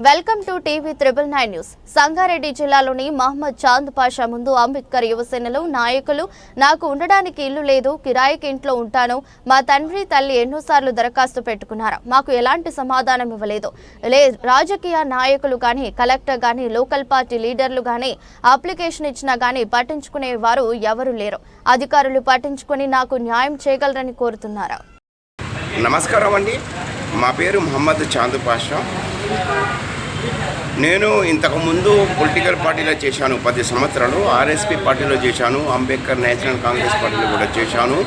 Welcome to TV triple nine news. Sangareddy జిల్లాలోని మహమ్మద్ చాంద్ పాషా ముందు అంబేద్కర్ యువసేనలో నాయకులు నాకు ఉండడానికి ఇల్లు లేదు కిరాయికి ఇంట్లో ఉంటాను. మా తండ్రి తల్లి ఎన్నోసార్లు దరఖాస్తు పెట్టుకున్నారు. మాకు ఎలాంటి సమాధానం ఇవ్వలేదు. లే రాజకీయ నాయకులు కానీ కలెక్టర్ కానీ లోకల్ పార్టీ లీడర్లు కానీ అప్లికేషన్ ఇచ్చినా కానీ పట్టించుకునే వారు ఎవరు లేరు. అధికారులు పట్టించుకుని నాకు న్యాయం చేయగలరని కోరుతున్నారు. నమస్కారం అండి. మా పేరు మహమ్మద్ చాంద్ పాషా. నేను ఇంతకుముందు పొలిటికల్ పార్టీలో చేశాను పది సంవత్సరాలు ఆర్ఎస్పీ పార్టీలో చేశాను అంబేద్కర్ నేషనల్ కాంగ్రెస్ పార్టీలో కూడా చేశాను.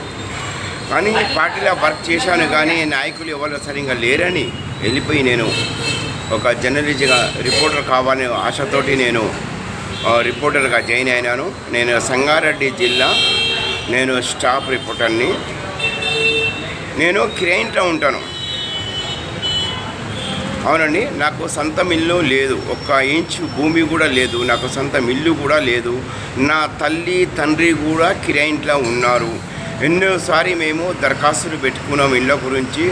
కానీ పార్టీలో వర్క్ చేశాను కానీ నాయకులు ఎవరు సరిగా లేరని వెళ్ళిపోయి నేను ఒక జర్నలిస్ట్గా రిపోర్టర్ కావాలనే ఆశతోటి నేను రిపోర్టర్గా జాయిన్ అయినాను. నేను సంగారెడ్డి జిల్లా నేను స్టాఫ్ రిపోర్టర్ని. నేను కిరాయింట్లో ఉంటాను అవునండి నాకు సొంతం ఇల్లు లేదు. ఒక్క ఇంచు భూమి కూడా లేదు. నాకు సొంతం ఇల్లు కూడా లేదు. నా తల్లి తండ్రి కూడా కిరాయింట్లో ఉన్నారు. ఎన్నోసారి మేము దరఖాస్తులు పెట్టుకున్నాం ఇళ్ళ గురించి.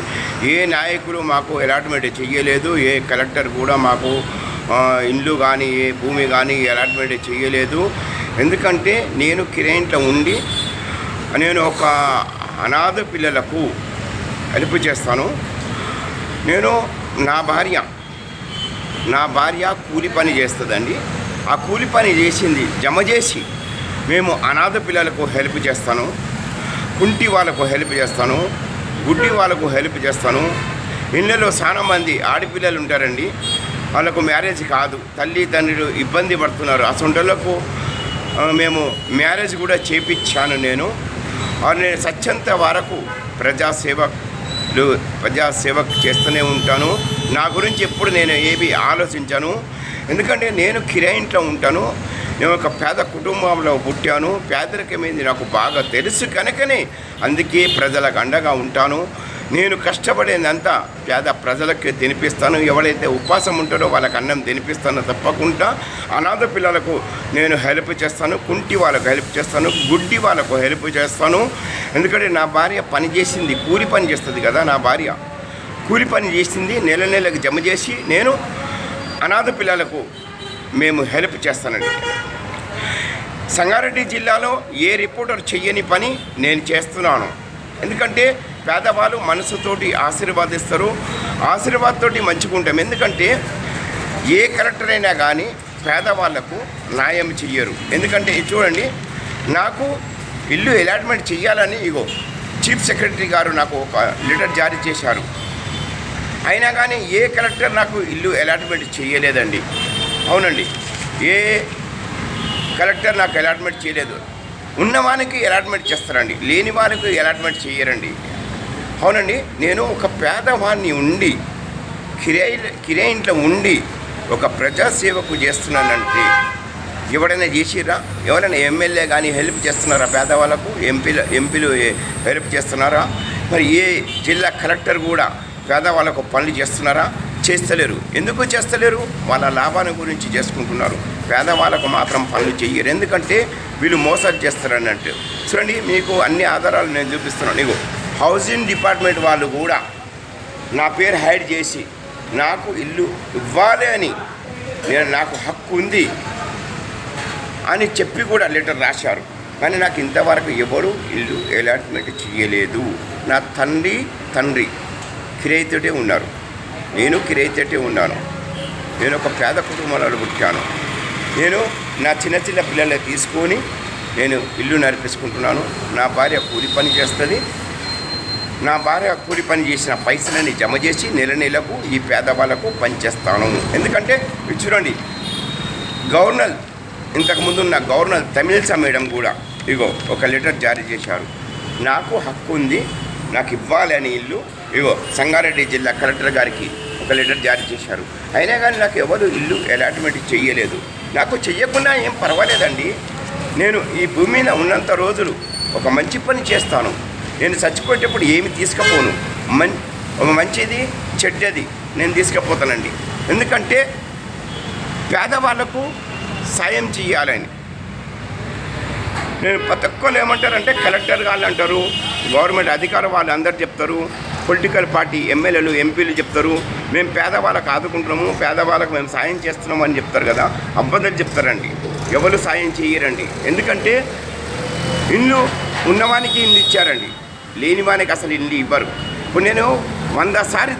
ఏ నాయకులు మాకు అలాట్మెంట్ చెయ్యలేదు. ఏ కలెక్టర్ కూడా మాకు ఇల్లు కానీ ఏ భూమి కానీ అలాట్మెంట్ చెయ్యలేదు. ఎందుకంటే నేను కిరాయింట్లో ఉండి నేను ఒక అనాథ పిల్లలకు హెల్ప్ చేస్తాను. నేను నా భార్య నా భార్య కూలి పని చేస్తుందండి. ఆ కూలి పని చేసింది జమ చేసి మేము అనాథ పిల్లలకు హెల్ప్ చేస్తాను కుంటి వాళ్ళకు హెల్ప్ చేస్తాను గుడ్డి వాళ్ళకు హెల్ప్ చేస్తాను. ఇళ్ళలో చాలా మంది ఆడపిల్లలు ఉంటారండి. వాళ్ళకు మ్యారేజ్ కాదు. తల్లి తండ్రులు ఇబ్బంది పడుతున్నారు. అసొంటలకు మేము మ్యారేజ్ కూడా చేపించాను నేను. ఆ నేను సత్యంత వరకు ప్రజాసేవ ప్రజాసేవ చేస్తూనే ఉంటాను. నా గురించి ఎప్పుడు నేను ఏవి ఆలోచించాను. ఎందుకంటే నేను కిరాయింట్లో ఉంటాను. నేను ఒక పేద కుటుంబంలో పుట్టాను. పేదరికమైంది నాకు బాగా తెలుసు కనుకనే అందుకే ప్రజలకు అండగా ఉంటాను. నేను కష్టపడేదంతా పేద ప్రజలకి తినిపిస్తాను. ఎవరైతే ఉపాసం ఉంటారో వాళ్ళకి అన్నం తినిపిస్తానో తప్పకుండా. అనాథ పిల్లలకు నేను హెల్ప్ చేస్తాను. కుంటి వాళ్ళకు హెల్ప్ చేస్తాను. గుడ్డి వాళ్ళకు హెల్ప్ చేస్తాను. ఎందుకంటే నా భార్య పని చేసింది కూలి పని చేస్తుంది కదా నా భార్య. కూలి పని చేసింది నెల నెలకు జమ చేసి నేను అనాథ పిల్లలకు మేము హెల్ప్ చేస్తానండి. సంగారెడ్డి జిల్లాలో ఏ రిపోర్టర్ చెయ్యని పని నేను చేస్తున్నాను. ఎందుకంటే పేదవాళ్ళు మనసుతోటి ఆశీర్వాదిస్తారు. ఆశీర్వాదంతోటి మంచుకుంటాం ఎందుకంటే ఏ కలెక్టర్ అయినా కానీ పేదవాళ్ళకు న్యాయం చెయ్యరు. ఎందుకంటే చూడండి నాకు ఇల్లు అలాట్మెంట్ చేయాలని ఇగో చీఫ్ సెక్రటరీ గారు నాకు ఒక లెటర్ జారీ చేశారు. అయినా కానీ ఏ కలెక్టర్ నాకు ఇల్లు అలాట్మెంట్ చేయలేదండి అవునండి. ఏ కలెక్టర్ నాకు అలాట్మెంట్ చేయలేదు. ఉన్నవానికి అలాట్మెంట్ చేస్తారండి. లేని వారికి అలాట్మెంట్ చేయరండి. అవునండి నేను ఒక పేదవాడిని ఉండి కిరాయి ఇంట్లో ఉండి ఒక ప్రజాసేవకు చేస్తున్నానంటే ఎవరైనా చేసిరా ఎవరైనా ఎమ్మెల్యే కానీ హెల్ప్ చేస్తున్నారా పేదవాళ్ళకు? ఎంపీలు ఎంపీలు హెల్ప్ చేస్తున్నారా? మరి ఏ జిల్లా కలెక్టర్ కూడా పేదవాళ్ళకు పనులు చేస్తున్నారా? చేస్తలేరు. ఎందుకు చేస్తలేరు? వాళ్ళ లాభాన్ని గురించి చేసుకుంటున్నారు. పేదవాళ్ళకు మాత్రం పనులు చెయ్యరు. ఎందుకంటే వీళ్ళు మోసాలు చేస్తారన్నట్టు చూడండి మీకు అన్ని ఆధారాలు నేను చూపిస్తున్నాను. నీకు హౌసింగ్ డిపార్ట్మెంట్ వాళ్ళు కూడా నా పేరు హైడ్ చేసి నాకు ఇల్లు ఇవ్వాలి అని నేను నాకు హక్కు ఉంది అని చెప్పి కూడా లెటర్ రాశారు. కానీ నాకు ఇంతవరకు ఎవరు ఇల్లు అలాట్మెంట్ చేయలేదు. నా తండ్రి తండ్రి కిరైతోటే ఉన్నారు. నేను కిరైతోటే ఉన్నాను. నేను ఒక పేద కుటుంబంలో పుట్టాను. నేను నా చిన్న చిన్న పిల్లల్ని తీసుకొని నేను ఇల్లు నడిపించుకుంటున్నాను. నా భార్య కూలి పని చేస్తుంది. నా భార్య కూలి పని చేసిన పైసలని జమ చేసి నెల నెలకు ఈ పేదవాళ్ళకు పనిచేస్తాను ఎందుకంటే చూడండి గవర్నర్ ఇంతకుముందు ఉన్న గవర్నర్ తమిళసా మేడం కూడా ఇగో ఒక లెటర్ జారీ చేశారు. నాకు హక్కు ఉంది నాకు ఇవ్వాలని ఇల్లు ఇగో సంగారెడ్డి జిల్లా కలెక్టర్ గారికి ఒక లెటర్ జారీ చేశారు. అయినా కానీ నాకు ఎవరు ఇల్లు అలాట్మెంట్ చేయలేదు. నాకు చెయ్యకుండా ఏం పర్వాలేదండి. నేను ఈ భూమి మీద ఉన్నంత రోజులు ఒక మంచి పని చేస్తాను. నేను చచ్చిపోయేటప్పుడు ఏమి తీసుకపోను. మం ఒక మంచిది చెడ్డది నేను తీసుకపోతానండి. ఎందుకంటే పేదవాళ్ళకు సాయం చేయాలని నేను ప్రతి ఒక్కరు ఏమంటారంటే కలెక్టర్ వాళ్ళు అంటారు గవర్నమెంట్ అధికారులు వాళ్ళు అందరు చెప్తారు పొలిటికల్ పార్టీ ఎమ్మెల్యేలు ఎంపీలు చెప్తారు. మేము పేదవాళ్ళకు ఆదుకుంటున్నాము పేదవాళ్ళకు మేము సాయం చేస్తున్నాము అని చెప్తారు కదా. అబద్ధాలు చెప్తారండి. ఎవరు సాయం చేయరండి. ఎందుకంటే ఇల్లు ఉన్నవానికి ఇల్లు ఇచ్చారండి. లేనివానికి అసలు ఇల్లు ఇవ్వరు. ఇప్పుడు నేను వంద సారి